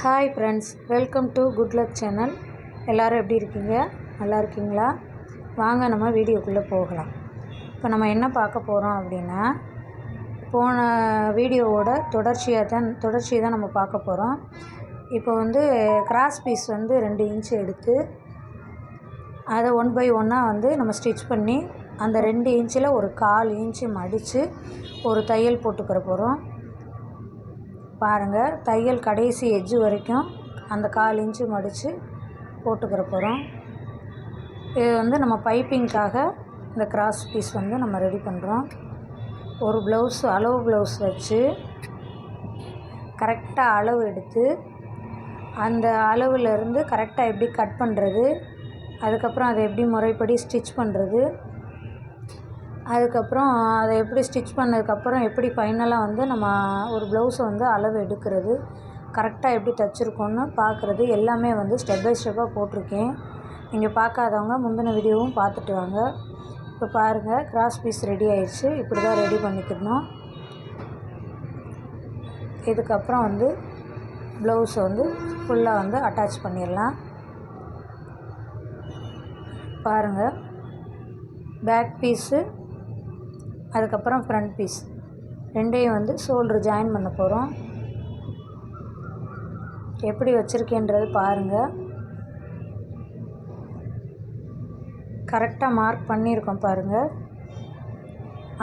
Hi friends welcome to good luck channel எல்லோரும் எப்படி இருக்கீங்க? நல்லா இருக்கீங்களா? வாங்க நம்ம வீடியோக்குள்ளே போகலாம். இப்போ நம்ம என்ன பார்க்க போகிறோம் அப்படின்னா போன வீடியோவோட தொடர்ச்சியாக தான் தொடர்ச்சியை தான் நம்ம பார்க்க போகிறோம் இப்போ வந்து கிராஸ் பீஸ் வந்து ரெண்டு இன்ச்சு எடுத்து அதை ஒன் பை ஒன்னாக வந்து நம்ம ஸ்டிச் பண்ணி அந்த ரெண்டு இன்ச்சில் ஒரு கால் இன்ச்சு மடித்து ஒரு தையல் போட்டுக்கிற போகிறோம் பாருங்கள் தையல் கடைசி எட்ஜு வரைக்கும் அந்த கால் இன்ச்சு மடித்து போட்டுக்கிற போகிறோம் இது வந்து நம்ம பைப்பிங்க்காக இந்த கிராஸ் பீஸ் வந்து நம்ம ரெடி பண்ணுறோம் ஒரு ப்ளவுஸ் அளவு ப்ளவுஸ் வச்சு கரெக்டாக அளவு எடுத்து அந்த அளவுலேருந்து கரெக்டாக எப்படி கட் பண்ணுறது அதுக்கப்புறம் அதை எப்படி முறைப்படி ஸ்டிச் பண்ணுறது அதுக்கப்புறம் அதை எப்படி ஸ்டிச் பண்ணதுக்கப்புறம் எப்படி ஃபைனலாக வந்து நம்ம ஒரு ப்ளவுஸை வந்து அளவு எடுக்கிறது கரெக்டாக எப்படி தைச்சிருக்கோன்னு பார்க்குறது எல்லாமே வந்து ஸ்டெப் பை ஸ்டெப்பாக போட்டிருக்கேன். நீங்கள் பார்க்காதவங்க முந்தின வீடியோவும் பார்த்துட்டு வாங்க. இப்போ பாருங்கள் கிராஸ் பீஸ் ரெடி ஆயிடுச்சு. இப்படி தான் ரெடி பண்ணிக்கணும். இதுக்கப்புறம் வந்து ப்ளவுஸை வந்து ஃபுல்லாக வந்து அட்டாச் பண்ணிடலாம். பாருங்கள் பேக் பீஸு அதுக்கப்புறம் ஃப்ரண்ட் பீஸ் ரெண்டையும் வந்து ஷோல்ட்ரு ஜாயின் பண்ண போகிறோம் எப்படி வச்சுருக்கேன்றது பாருங்கள் கரெக்டாக மார்க் பண்ணியிருக்கோம் பாருங்கள்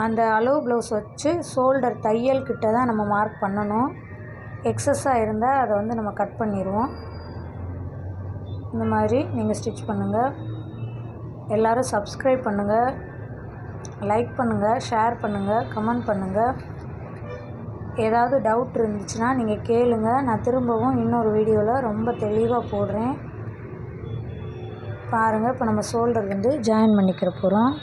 அந்த அளவு ப்ளவுஸ் வச்சு ஷோல்டர் தையல் கிட்ட தான் நம்ம மார்க் பண்ணணும். எக்ஸஸாக இருந்தால் அதை வந்து நம்ம கட் பண்ணிடுவோம் இந்த மாதிரி நீங்கள் ஸ்டிச் பண்ணுங்கள் எல்லோரும் சப்ஸ்கிரைப் பண்ணுங்கள் லைக் பண்ணுங்கள் ஷேர் பண்ணுங்கள் கமெண்ட் பண்ணுங்கள் ஏதாவது டவுட் இருந்துச்சுன்னா நீங்கள் கேளுங்கள் நான் திரும்பவும் இன்னொரு வீடியோவில் ரொம்ப தெளிவாக போடுறேன். பாருங்கள் இப்போ நம்ம ஷோல்டர் வந்து ஜாயின் பண்ணிக்கிற போகிறோம்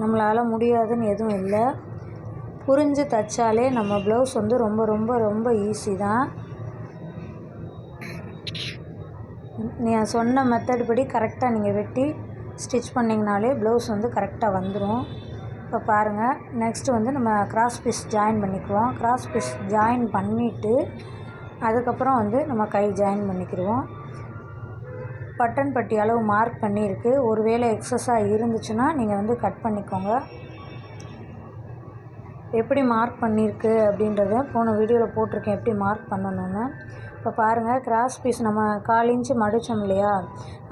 நம்மளால் முடியாதுன்னு எதுவும் இல்லை. புரிஞ்சு தைச்சாலே நம்ம ப்ளவுஸ் வந்து ரொம்ப ரொம்ப ரொம்ப ஈஸி தான். நீ சொன்ன மெத்தட் படி கரெக்டாக நீங்கள் வெட்டி ஸ்டிச் பண்ணிங்கனாலே ப்ளவுஸ் வந்து கரெக்டாக வந்துடும் இப்போ பாருங்கள் நெக்ஸ்ட்டு வந்து நம்ம கிராஸ் பீஸ் ஜாயின் பண்ணிக்குவோம். கிராஸ் பீஸ் ஜாயின் பண்ணிவிட்டு அதுக்கப்புறம் வந்து நம்ம கை ஜாயின் பண்ணிக்கிடுவோம் பட்டன் பட்டி அளவு மார்க் பண்ணியிருக்கு. ஒருவேளை எக்ஸஸாக இருந்துச்சுன்னா நீங்கள் வந்து கட் பண்ணிக்கோங்க. எப்படி மார்க் பண்ணியிருக்கு அப்படின்றத போன வீடியோவில் போட்டிருக்கேன். எப்படி மார்க் பண்ணணுன்னு இப்போ பாருங்கள் கிராஸ் பீஸ் நம்ம கால் இன்ச்சு மடித்தோம் இல்லையா?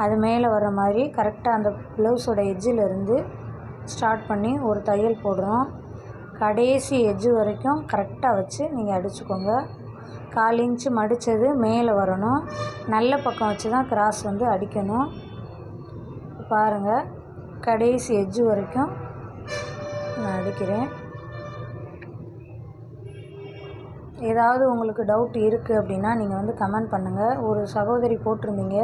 அது மேலே வர்ற மாதிரி கரெக்டாக அந்த ப்ளவுஸோட எட்ஜிலேருந்து ஸ்டார்ட் பண்ணி ஒரு தையல் போடுறோம். கடைசி எஜ்ஜு வரைக்கும் கரெக்டாக வச்சு நீங்கள் அடிச்சுக்கோங்க. கால் இன்ச்சு மடித்தது மேலே வரணும். நல்ல பக்கம் வச்சு தான் கிராஸ் வந்து அடிக்கணும். பாருங்கள் கடைசி எஜ்ஜு வரைக்கும் நான் அடிக்கிறேன். ஏதாவது உங்களுக்கு டவுட் இருக்குது அப்படின்னா நீங்கள் வந்து கமெண்ட் பண்ணுங்கள் ஒரு சகோதரி போட்டிருந்தீங்க.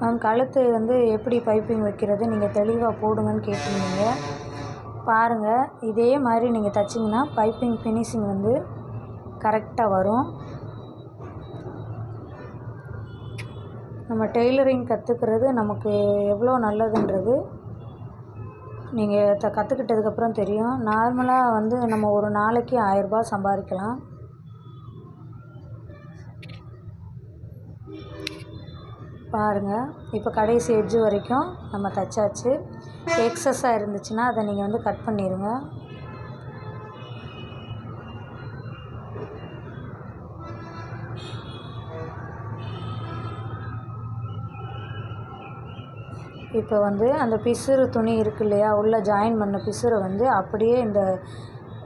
மேம் கழுத்து வந்து எப்படி பைப்பிங் வைக்கிறது நீங்கள் தெளிவாக போடுங்கன்னு கேட்டிருந்தீங்க. பாருங்கள் இதே மாதிரி நீங்கள் தைச்சிங்கன்னா பைப்பிங் ஃபினிஷிங் வந்து கரெக்டாக வரும். நம்ம டெய்லரிங் கற்றுக்கிறது நமக்கு எவ்வளோ நல்லதுன்றது நீங்கள் த கற்றுக்கிட்டதுக்கப்புறம் தெரியும். நார்மலாக வந்து நம்ம ஒரு நாளைக்கு ஆயிரரூபா சம்பாதிக்கலாம். பாருங்கள் இப்போ கடைசி எட்ஜு வரைக்கும் நம்ம தைச்சாச்சு எக்ஸஸாக இருந்துச்சுன்னா அதை நீங்கள் வந்து கட் பண்ணிடுங்க இப்போ வந்து அந்த பிசுறு துணி இருக்கு இல்லையா? உள்ளே ஜாயின் பண்ண பிசுரை வந்து அப்படியே இந்த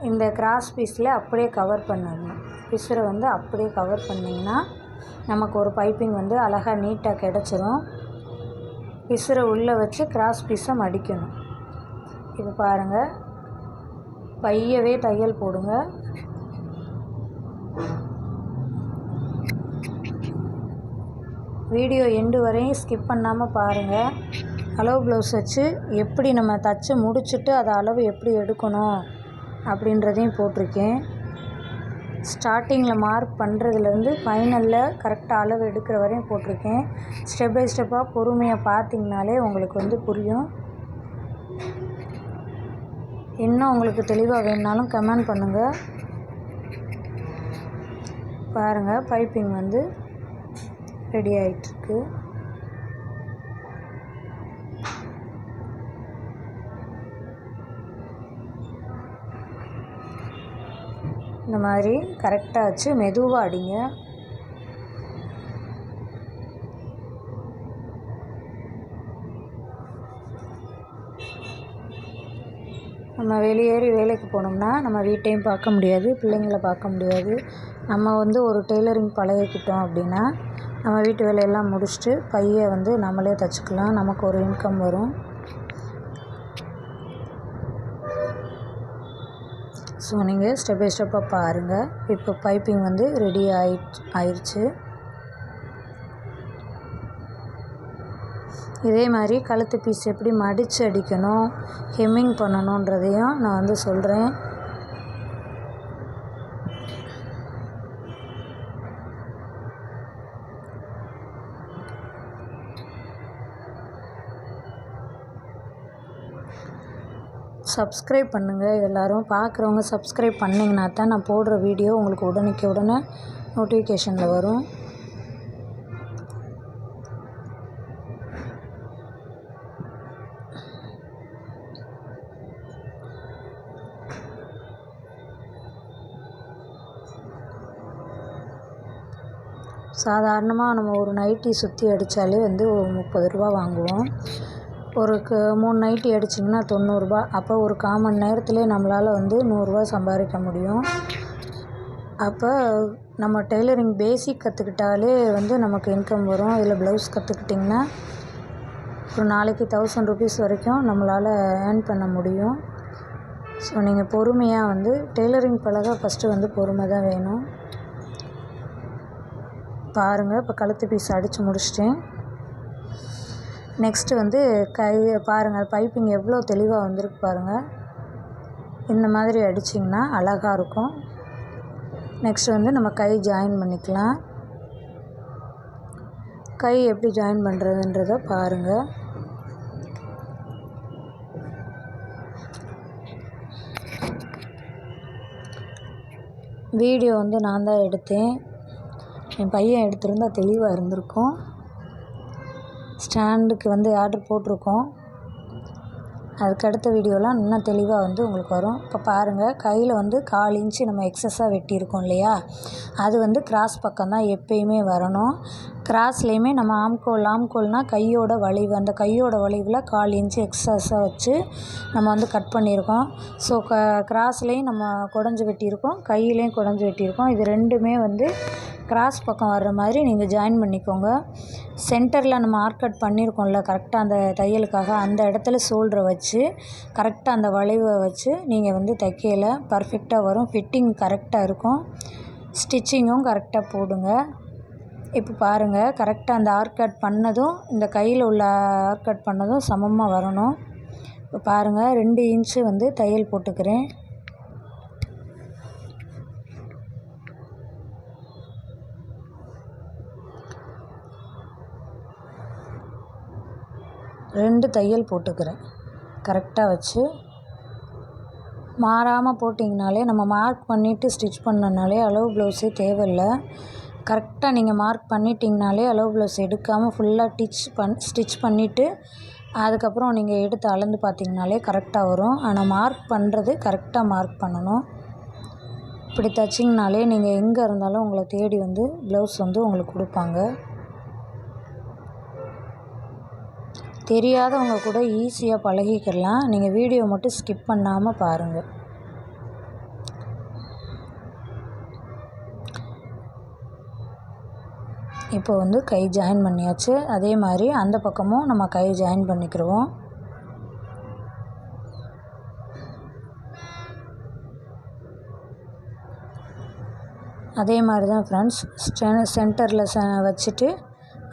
இந்த கிராஸ் பீஸில் அப்படியே கவர் பண்ணிடணும் பிசுரை வந்து அப்படியே கவர் பண்ணிங்கன்னா நமக்கு ஒரு பைப்பிங் வந்து அழகாக நீட்டாக கிடச்சிரும். பிசுரை உள்ளே வச்சு கிராஸ் பீஸை மடிக்கணும். இப்போ பாருங்கள் பையவே தையல் போடுங்க. வீடியோ எண்டு வரையும் ஸ்கிப் பண்ணாமல் பாருங்கள் அளவு ப்ளவுஸ் வச்சு எப்படி நம்ம தச்சு முடிச்சுட்டு அதை அளவு எப்படி எடுக்கணும் அப்படின்றதையும் போட்டிருக்கேன். ஸ்டார்டிங்கில் மார்க் பண்ணுறதுலேருந்து ஃபைனலில் கரெக்டாக அளவு எடுக்கிற வரையும் போட்டிருக்கேன். ஸ்டெப் பை ஸ்டெப்பாக பொறுமையாக பார்த்தீங்கனாலே உங்களுக்கு வந்து புரியும். இன்னும் உங்களுக்கு தெளிவாக வேணுனாலும் கமெண்ட் பண்ணுங்கள் பாருங்கள் பைப்பிங் வந்து ரெடி ஆகிட்டுருக்கு இந்த மாதிரி கரெக்டாக வச்சு மெதுவாக அடிங்க. நம்ம வெளியேறி வேலைக்கு போனோம்னா நம்ம வீட்டையும் பார்க்க முடியாது பிள்ளைங்கள பார்க்க முடியாது. நம்ம வந்து ஒரு டெய்லரிங் பழகிக்கிட்டோம் அப்படின்னா நம்ம வீட்டு வேலையெல்லாம் முடிச்சுட்டு பையை வந்து நம்மளே தைச்சிக்கலாம். நமக்கு ஒரு இன்கம் வரும். ஸோ நீங்கள் ஸ்டெப் பை ஸ்டெப்பாக பாருங்கள் இப்போ பைப்பிங் வந்து ரெடி ஆயி ஆயிடுச்சு இதே மாதிரி கழுத்து பீஸ் எப்படி மடித்து அடிக்கணும் ஹெம்மிங் பண்ணணுன்றதையும் நான் வந்து சொல்கிறேன் சப்ஸ்கிரைப் பண்ணுங்கள் எல்லோரும் பார்க்குறவங்க சப்ஸ்கிரைப் பண்ணிங்கன்னா தான் நான் போடுற வீடியோ உங்களுக்கு உடனுக்கு உடனே நோட்டிஃபிகேஷனில் வரும். சாதாரணமாக நம்ம ஒரு நைட்டி சுற்றி அடித்தாலே வந்து ஒரு முப்பது ரூபா வாங்குவோம். ஒரு க மூணு நைட்டி அடிச்சிங்கன்னா தொண்ணூறுரூபா அப்போ ஒரு கால் மணி நேரத்துலேயே நம்மளால் வந்து நூறுரூவா சம்பாதிக்க முடியும். அப்போ நம்ம டெய்லரிங் பேசிக் கற்றுக்கிட்டாலே வந்து நமக்கு இன்கம் வரும். இதில் ப்ளவுஸ் கற்றுக்கிட்டிங்கன்னா ஒரு நாளைக்கு தௌசண்ட் ருபீஸ் வரைக்கும் நம்மளால் ஏர்ன் பண்ண முடியும். ஸோ நீங்கள் பொறுமையாக வந்து டெய்லரிங் பழக ஃபஸ்ட்டு வந்து பொறுமை தான் வேணும். பாருங்கள் இப்போ கழுத்து பீஸ் அடித்து முடிச்சிட்டேன். நெக்ஸ்ட்டு வந்து கை பாருங்கள் பைப்பிங் எவ்வளோ தெளிவாக வந்திருக்கு பாருங்கள் இந்த மாதிரி அடிச்சிங்கன்னா அழகாக இருக்கும். நெக்ஸ்ட் வந்து நம்ம கை ஜாயின் பண்ணிக்கலாம். கை எப்படி ஜாயின் பண்ணுறதுன்றத பாருங்கள் வீடியோ வந்து நான் தான் எடுத்தேன். என் பையன் எடுத்திருந்தால் தெளிவாக இருந்திருக்கும். ஸ்டாண்டுக்கு வந்து ஆர்டர் போட்டிருக்கோம். அதுக்கடுத்த வீடியோலாம் இன்னும் தெளிவாக வந்து உங்களுக்கு வரும். இப்போ பாருங்கள் கையில் வந்து கால் இன்ச்சு நம்ம எக்ஸஸாக வெட்டியிருக்கோம் இல்லையா? அது வந்து கிராஸ் பக்கம் தான் எப்பயுமே வரணும். கிராஸ்லேயுமே நம்ம ஆம்கோல் ஆம்கோல்னால் கையோட வளைவு அந்த கையோட வளைவில் கால் இன்ச்சு எக்ஸஸாக வச்சு நம்ம வந்து கட் பண்ணியிருக்கோம். ஸோ க கிராஸ்லேயும் நம்ம குடஞ்சி வெட்டியிருக்கோம் கையிலையும் குடஞ்சி வெட்டியிருக்கோம். இது ரெண்டுமே வந்து கிராஸ் பக்கம் வர்ற மாதிரி நீங்கள் ஜாயின் பண்ணிக்கோங்க. சென்டரில் நம்ம மார்க்கட் பண்ணியிருக்கோம்ல கரெக்டாக அந்த தையலுக்காக அந்த இடத்துல சோல்டரை வச்சு கரெக்டாக அந்த வளைவை வச்சு நீங்கள் வந்து தைக்கையில் பர்ஃபெக்டாக வரும். ஃபிட்டிங் கரெக்டாக இருக்கும். ஸ்டிச்சிங்கும் கரெக்டாக போடுங்க. இப்போ பாருங்கள் கரெக்டாக அந்த ஆர்கட் பண்ணதும் இந்த கையில் உள்ள ஆர்கட் பண்ணதும் சமமாக வரணும். இப்போ பாருங்கள் ரெண்டு இன்ச்சு வந்து தையல் போட்டுக்கிறேன். ரெண்டு தையல் போட்டுக்கிறேன். கரெக்டாக வச்சு. மாறாமல் போட்டிங்கனாலே நம்ம மார்க் பண்ணிவிட்டு ஸ்டிச் பண்ணனாலே அளவு ப்ளவுஸே தேவையில்லை. கரெக்டாக நீங்கள் மார்க் பண்ணிட்டீங்கனாலே அளவு ப்ளவுஸ் எடுக்காமல் ஃபுல்லாக டிச் பண் ஸ்டிச் பண்ணிவிட்டு அதுக்கப்புறம் நீங்கள் எடுத்து அளந்து பார்த்தீங்கனாலே கரெக்டாக வரும். ஆனால் மார்க் பண்ணுறது கரெக்டாக மார்க் பண்ணணும். இப்படி தைச்சிங்கனாலே நீங்கள் எங்கே இருந்தாலும் உங்களை தேடி வந்து ப்ளவுஸ் வந்து உங்களுக்கு கொடுப்பாங்க. தெரியாதவங்க கூட ஈஸியாக பழகிக்கிடலாம் நீங்கள் வீடியோ மட்டும் ஸ்கிப் பண்ணாமல் பாருங்கள் இப்போ வந்து கை ஜாயின் பண்ணியாச்சு. அதே மாதிரி அந்த பக்கமும் நம்ம கை ஜாயின் பண்ணிக்கிடுவோம் அதே மாதிரி தான் ஃப்ரெண்ட்ஸ் சென்டரில் ச வச்சுட்டு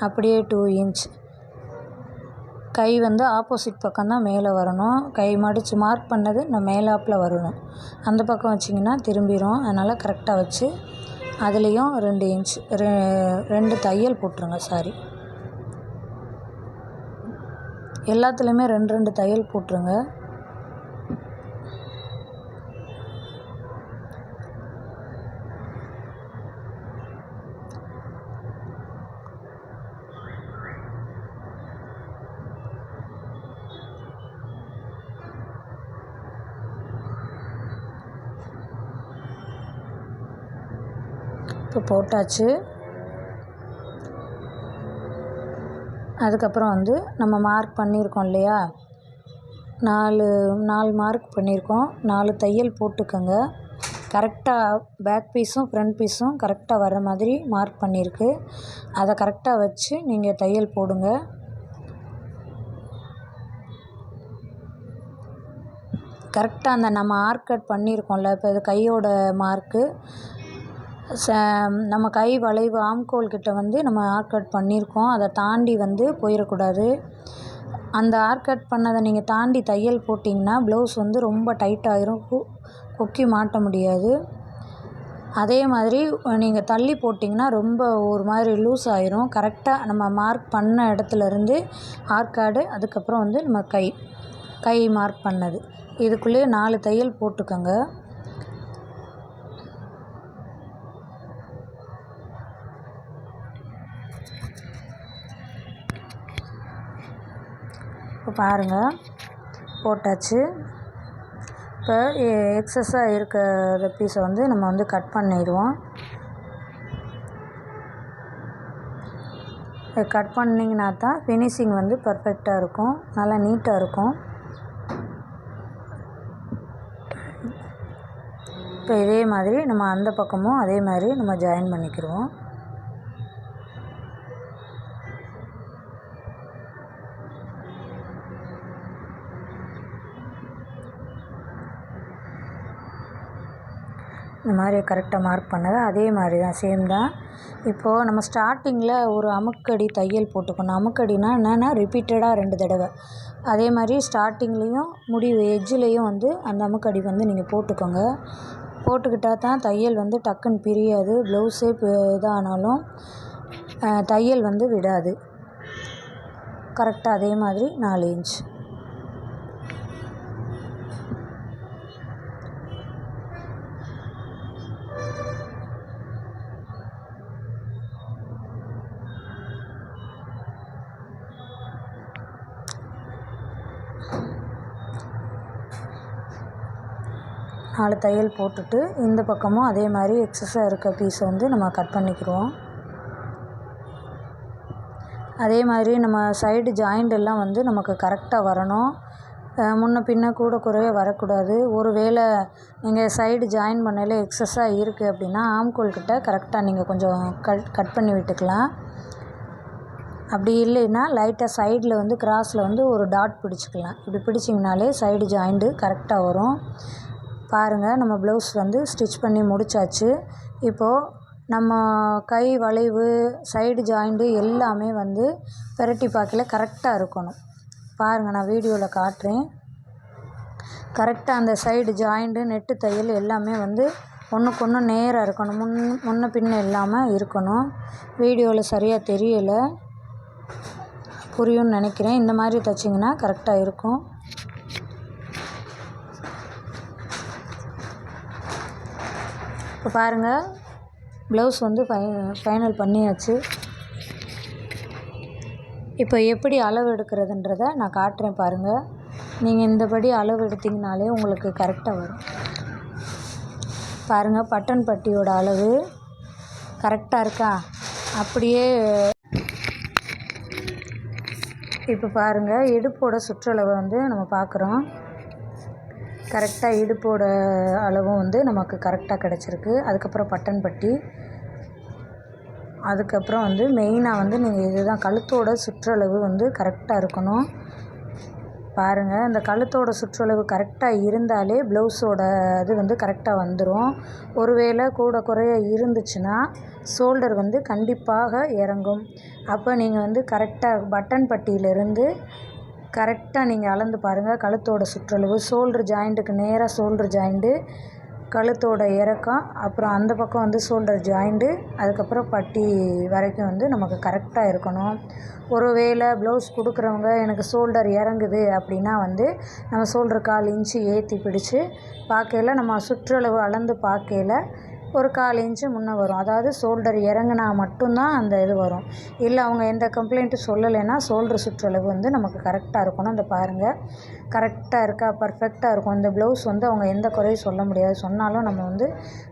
அப்படியே டூ இன்ச் கை வந்து ஆப்போசிட் பக்கம் தான் மேலே வரணும். கை மடித்து மார்க் பண்ணது நம்ம மேலாப்பில் வரணும். அந்த பக்கம் வச்சிங்கன்னா திரும்பிடும் அதனால் கரெக்டாக வச்சு அதுலேயும் ரெண்டு இன்ச் ரெ ரெண்டு தையல் போட்டுருங்க சாரி எல்லாத்துலேயுமே ரெண்டு ரெண்டு தையல் போட்டுருங்க. இப்போ போட்டாச்சு. அதுக்கப்புறம் வந்து நம்ம மார்க் பண்ணியிருக்கோம் இல்லையா? நாலு நாலு மார்க் பண்ணியிருக்கோம். நாலு தையல் போட்டுக்கோங்க. கரெக்டாக பேக் பீஸும் ஃப்ரண்ட் பீஸும் கரெக்டாக வர மாதிரி மார்க் பண்ணியிருக்கு. அதை கரெக்டாக வச்சு நீங்கள் தையல் போடுங்க. கரெக்டாக அந்த நம்ம ஆர்க் கட் பண்ணியிருக்கோம்ல இப்போ இது கையோட மார்க்கு ச நம்ம கை வளைவு ஆம்கோல் கிட்ட வந்து நம்ம ஆர்கட் பண்ணியிருக்கோம். அதை தாண்டி வந்து போயிடக்கூடாது அந்த ஆர்கட் பண்ணதை நீங்கள் தாண்டி தையல் போட்டிங்கன்னா ப்ளவுஸ் வந்து ரொம்ப டைட் ஆயிரும். கு- கொக்கி மாட்ட முடியாது. அதே மாதிரி நீங்கள் தள்ளி போட்டிங்கன்னா ரொம்ப ஒரு மாதிரி லூஸ் ஆயிரும். கரெக்டாக நம்ம மார்க் பண்ண இடத்துலருந்து ஆர்காடு அதுக்கப்புறம் வந்து நம்ம கை கை மார்க் பண்ணது. இதுக்குள்ளேயே நாலு தையல் போட்டுக்கோங்க. பாருங்கள் போட்டாச்சு. இப்போ எக்ஸஸாக இருக்கிற பீஸை வந்து நம்ம வந்து கட் பண்ணிடுவோம். கட் பண்ணிங்கன்னா தான் ஃபினிஷிங் வந்து பர்ஃபெக்டாக இருக்கும். நல்லா நீட்டாக இருக்கும். இப்போ இதே மாதிரி நம்ம அந்த பக்கமும் அதே மாதிரி நம்ம ஜாயின் பண்ணிக்கிடுவோம் இந்த மாதிரி கரெக்டாக மார்க் பண்ணது. அதே மாதிரி தான் சேம் தான். இப்போது நம்ம ஸ்டார்டிங்கில் ஒரு அமுக்கடி தையல் போட்டுக்கணும். அமுக்கடினா என்னென்னா ரிப்பீட்டடாக ரெண்டு தடவை. அதே மாதிரி ஸ்டார்டிங்லேயும் முடிவு எஜ்ஜிலையும் வந்து அந்த அமுக்கடி வந்து நீங்கள் போட்டுக்கோங்க. போட்டுக்கிட்டால் தான் தையல் வந்து டக்குன்னு பிரியாது. ப்ளவுஸே இதானாலும் தையல் வந்து விடாது. கரெக்டாக அதே மாதிரி நாலு இன்ச் நாலு தையல் போட்டுட்டு இந்த பக்கமும் அதே மாதிரி எக்ஸஸாக இருக்க பீஸை வந்து நம்ம கட் பண்ணிக்கிடுவோம். அதே மாதிரி நம்ம சைடு ஜாயிண்ட் எல்லாம் வந்து நமக்கு கரெக்டாக வரணும். முன்ன பின்ன கூட குறைய வரக்கூடாது. ஒரு வேளை நீங்கள் சைடு ஜாயின் பண்ணல எக்ஸஸாக இருக்குது அப்படின்னா ஆம்கோல் கிட்ட கரெக்டாக நீங்கள் கொஞ்சம் கட் கட் பண்ணி விட்டுக்கலாம். அப்படி இல்லைன்னா லைட்டாக சைடில் வந்து கிராஸில் வந்து ஒரு டாட் பிடிச்சிக்கலாம். இப்படி பிடிச்சிங்கனாலே சைடு ஜாயிண்ட்டு கரெக்டாக வரும். பாருங்கள் நம்ம ப்ளவுஸ் வந்து ஸ்டிச் பண்ணி முடிச்சாச்சு. இப்போது நம்ம கை வளைவு சைடு ஜாயிண்ட்டு எல்லாமே வந்து பெரட்டி பார்க்கல கரெக்டாக இருக்கணும். பாருங்கள் நான் வீடியோவில் காட்டுறேன். கரெக்டாக அந்த சைடு ஜாயிண்ட்டு நெட்டு தையல் எல்லாமே வந்து ஒன்றுக்கு ஒன்று நேராக இருக்கணும். முன் முன்ன பின்ன இல்லாமல் இருக்கணும். வீடியோவில் சரியாக தெரியலை. புரியும்னு நினைக்கிறேன். இந்த மாதிரி தைச்சிங்கன்னா கரெக்டாக இருக்கும். இப்போ பாருங்கள் ப்ளவுஸ் வந்து ஃபை ஃபைனல் பண்ணியாச்சு. இப்போ எப்படி அளவு எடுக்கிறதுன்றத நான் காட்டுறேன் பாருங்கள் நீங்கள் இந்தபடி அளவு எடுத்தீங்கனாலே உங்களுக்கு கரெக்டாக வரும். பாருங்கள் பட்டன் பட்டியோட அளவு கரெக்டாக இருக்கா? அப்படியே இப்போ பாருங்கள் இடுப்போட சுற்றளவை வந்து நம்ம பார்க்குறோம். கரெக்டாக இடுப்போட அளவும் வந்து நமக்கு கரெக்டாக கிடச்சிருக்கு. அதுக்கப்புறம் பட்டன் பட்டி. அதுக்கப்புறம் வந்து மெயினாக வந்து நீங்கள் இதுதான் கழுத்தோட சுற்றளவு வந்து கரெக்டாக இருக்கணும். பாருங்கள் இந்த கழுத்தோட சுற்றளவு கரெக்டாக இருந்தாலே ப்ளவுஸோட இது வந்து கரெக்டாக வந்துடும் ஒருவேளை கூட குறைய இருந்துச்சுன்னா ஷோல்டர் வந்து கண்டிப்பாக இறங்கும். அப்போ நீங்கள் வந்து கரெக்டாக பட்டன் பட்டியிலிருந்து கரெக்டாக நீங்கள் அளந்து பாருங்கள் கழுத்தோட சுற்றளவு ஷோல்டர் ஜாயிண்ட்டுக்கு நேராக ஷோல்டர் ஜாயிண்ட்டு கழுத்தோட இறக்கம் அப்புறம் அந்த பக்கம் வந்து ஷோல்டர் ஜாயிண்ட்டு அதுக்கப்புறம் பட்டி வரைக்கும் வந்து நமக்கு கரெக்டாக இருக்கணும். ஒரு வேளை ப்ளவுஸ் கொடுக்குறவங்க எனக்கு ஷோல்டர் இறங்குது அப்படின்னா வந்து நம்ம ஷோல்டர் கால் இன்ச்சு ஏற்றி பிடிச்சு பார்க்கையில நம்ம சுற்றளவு அளந்து பார்க்கையில ஒரு கால் இன்ச்சு முன்னே வரும். அதாவது ஷோல்டர் இறங்குனா மட்டும்தான் அந்த இது வரும். இல்லை அவங்க எந்த கம்ப்ளைண்ட்டும் சொல்லலைன்னா ஷோல்டர் சுற்றளவு வந்து நமக்கு கரெக்டாக இருக்கணும். அந்த பாருங்கள் கரெக்டாக இருக்கா? பர்ஃபெக்டாக இருக்கும். இந்த ப்ளவுஸ் வந்து அவங்க எந்த குறையும் சொல்ல முடியாது. சொன்னாலும் நம்ம வந்து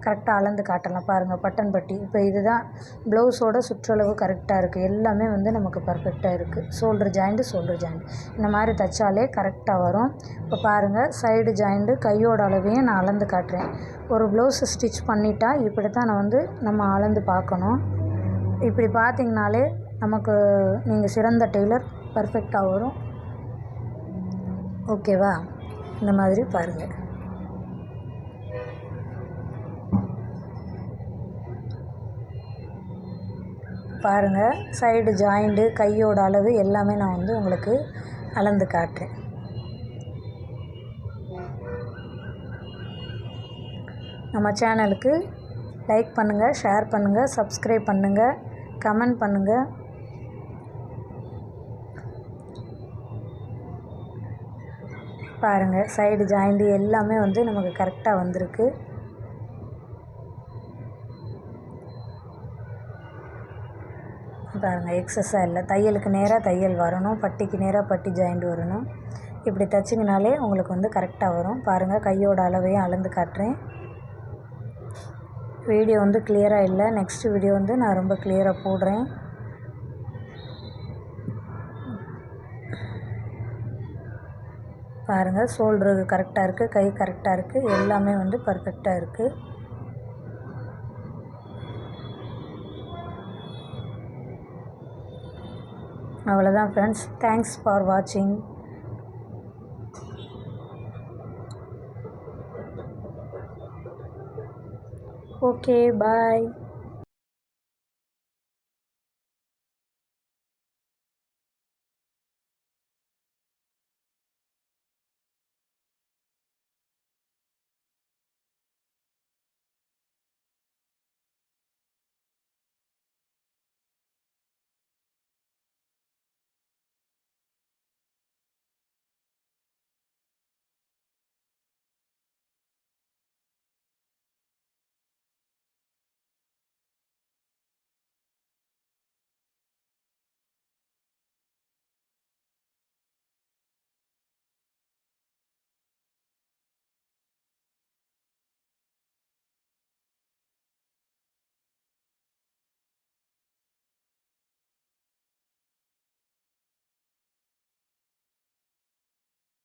கரெக்டாக அளந்து காட்டலாம். பாருங்கள் பட்டன் பட்டி. இப்போ இதுதான். ப்ளவுஸோட சுற்றளவு கரெக்டாக இருக்குது எல்லாமே வந்து நமக்கு பர்ஃபெக்டாக இருக்குது ஷோல்டர் ஜாயிண்ட்டு ஷோல்டர் ஜாயிண்ட் இந்த மாதிரி தைச்சாலே கரெக்டாக வரும். இப்போ பாருங்கள் சைடு ஜாயிண்ட்டு கையோட அளவையும் நான் அளந்து காட்டுறேன். ஒரு ப்ளவுஸை ஸ்டிச் பண்ணிட்டா இப்படி தான் நான் வந்து நம்ம அளந்து பார்க்கணும். இப்படி பார்த்தீங்கனாலே நமக்கு நீங்கள் சிறந்த டெய்லர் பர்ஃபெக்டாக வரும். ஓகேவா இந்த மாதிரி பாருங்கள் பாருங்கள் சைடு ஜாயிண்ட்டு கையோட அளவு எல்லாமே நான் வந்து உங்களுக்கு அளந்து காட்டுறேன். நம்ம சேனலுக்கு லைக் பண்ணுங்கள் ஷேர் பண்ணுங்கள் சப்ஸ்கிரைப் பண்ணுங்கள் கமெண்ட் பண்ணுங்கள் பாருங்கள் சைடு ஜாயிண்ட்டு எல்லாமே வந்து நமக்கு கரெக்டாக வந்திருக்கு. பாருங்கள் எக்ஸஸாக இல்லை. தையலுக்கு நேராக தையல் வரணும் பட்டிக்கு நேராக பட்டி ஜாயிண்ட் வரணும். இப்படி தைச்சிங்கனாலே உங்களுக்கு வந்து கரெக்டாக வரும். பாருங்கள் கையோட அளவையும் அளந்து காட்டுறேன். வீடியோ வந்து கிளியராக இல்லை. நெக்ஸ்ட் வீடியோ வந்து நான் ரொம்ப கிளியராக போடுறேன். பாருங்கள் ஷோல்டரு கரெக்டாக இருக்குது கை கரெக்டாக இருக்குது எல்லாமே வந்து பர்ஃபெக்டாக இருக்குது அவ்வளோதான் ஃப்ரெண்ட்ஸ் தேங்க்ஸ் ஃபார் வாட்சிங் ஓகே பாய்